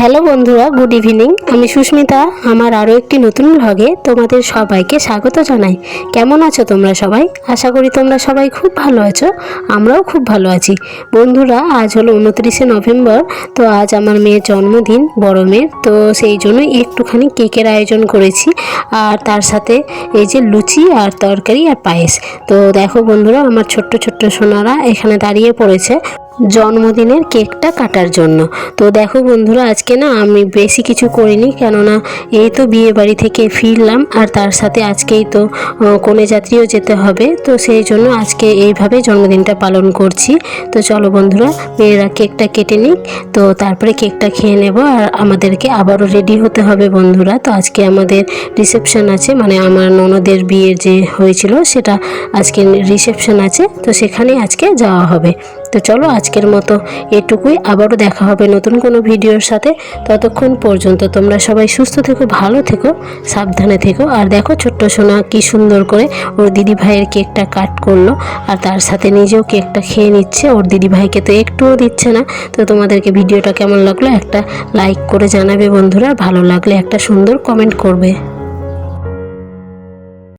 Hello বন্ধুরা, good evening. আমি সুস্মিতা, আমার আরও একটি নতুন ভ্লগে তোমাদের সবাইকে স্বাগত জানাই। কেমন আছো তোমরা সবাই? আশা করি তোমরা সবাই খুব ভালো আছো, আমরাও খুব ভালো আছি। বন্ধুরা, আজ হলো উনত্রিশে নভেম্বর, তো আজ আমার মেয়ের জন্মদিন, বড় মেয়ের, তো সেই জন্যই একটুখানি কেকের আয়োজন করেছি। আর তার সাথে এই যে লুচি আর তরকারি আর পায়েস। তো দেখো বন্ধুরা, আমার ছোট্ট ছোট্ট সোনারা এখানে দাঁড়িয়ে পড়েছে। জন্মদিনের কেকটা কাটার জন্য। তো দেখো বন্ধুরা, আজকে না আমি বেশি কিছু করিনি, কেননা এই তো বিয়ে বাড়ি থেকে ফিরলাম, আর তার সাথে আজকেই তো কনে যাত্রীও যেতে হবে। তো সেই জন্য আজকে এইভাবে জন্মদিনটা পালন করছি। তো চলো বন্ধুরা, মেয়েরা কেকটা কেটে নিক, তো তারপরে কেকটা খেয়ে নেব, আর আমাদেরকে আবারও রেডি হতে হবে বন্ধুরা। তো আজকে আমাদের রিসেপশন আছে মানে আমার ননদের বিয়ে যে হয়েছিল, সেটা আজকে রিসেপশন আছে, তো সেখানে আজকে যাওয়া হবে। তো চলো আজকের মতো এটুকুই। আবারও দেখা হবে নতুন কোনো ভিডিওর সাথে। ততক্ষণ পর্যন্ত তোমরা সবাই সুস্থ থেকো, ভালো থেকো, সাবধানে থেকো। আর দেখো ছোট্ট সোনা কি সুন্দর করে ওর দিদি ভাইয়ের কেকটা কাট করল আর তার সাথে নিজেও কেকটা খেয়ে নিচ্ছে। ওর দিদি ভাইকে তো একটুও দিচ্ছে না। তো তোমাদেরকে ভিডিওটা কেমন লাগল একটা লাইক করে জানাবে বন্ধুরা। ভালো লাগলে একটা সুন্দর কমেন্ট করবে।